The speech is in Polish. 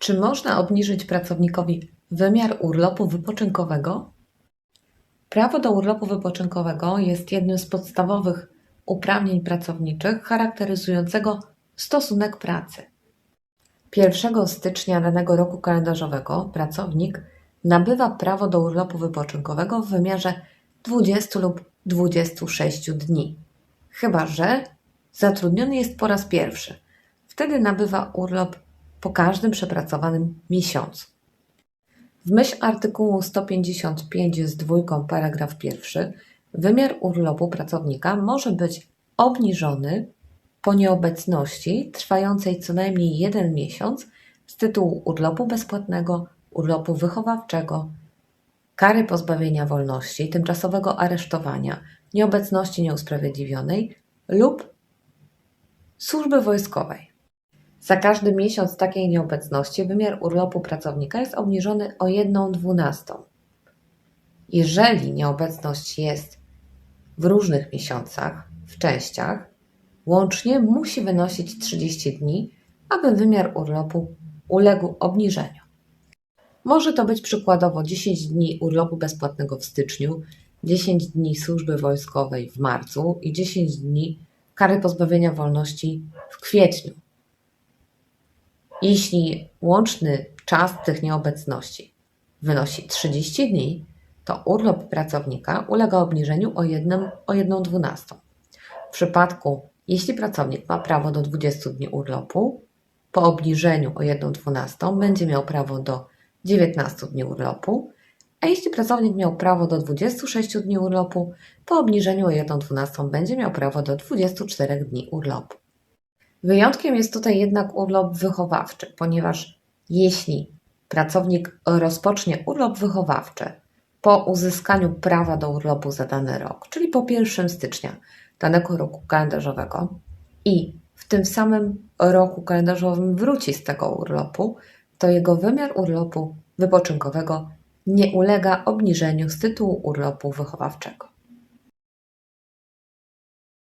Czy można obniżyć pracownikowi wymiar urlopu wypoczynkowego? Prawo do urlopu wypoczynkowego jest jednym z podstawowych uprawnień pracowniczych charakteryzującego stosunek pracy. 1 stycznia danego roku kalendarzowego pracownik nabywa prawo do urlopu wypoczynkowego w wymiarze 20 lub 26 dni, chyba że zatrudniony jest po raz pierwszy. Wtedy nabywa urlop po każdym przepracowanym miesiącu. W myśl artykułu 155 z dwójką paragraf pierwszy wymiar urlopu pracownika może być obniżony po nieobecności trwającej co najmniej jeden miesiąc z tytułu urlopu bezpłatnego, urlopu wychowawczego, kary pozbawienia wolności, tymczasowego aresztowania, nieobecności nieusprawiedliwionej lub służby wojskowej. Za każdy miesiąc takiej nieobecności wymiar urlopu pracownika jest obniżony o 1 dwunastą. Jeżeli nieobecność jest w różnych miesiącach, w częściach, łącznie musi wynosić 30 dni, aby wymiar urlopu uległ obniżeniu. Może to być przykładowo 10 dni urlopu bezpłatnego w styczniu, 10 dni służby wojskowej w marcu i 10 dni kary pozbawienia wolności w kwietniu. Jeśli łączny czas tych nieobecności wynosi 30 dni, to urlop pracownika ulega obniżeniu o 1, o 1 dwunastą. W przypadku, jeśli pracownik ma prawo do 20 dni urlopu, po obniżeniu o 1 dwunastą będzie miał prawo do 19 dni urlopu, a jeśli pracownik miał prawo do 26 dni urlopu, po obniżeniu o 1 dwunastą będzie miał prawo do 24 dni urlopu. Wyjątkiem jest tutaj jednak urlop wychowawczy, ponieważ jeśli pracownik rozpocznie urlop wychowawczy po uzyskaniu prawa do urlopu za dany rok, czyli po 1 stycznia danego roku kalendarzowego i w tym samym roku kalendarzowym wróci z tego urlopu, to jego wymiar urlopu wypoczynkowego nie ulega obniżeniu z tytułu urlopu wychowawczego.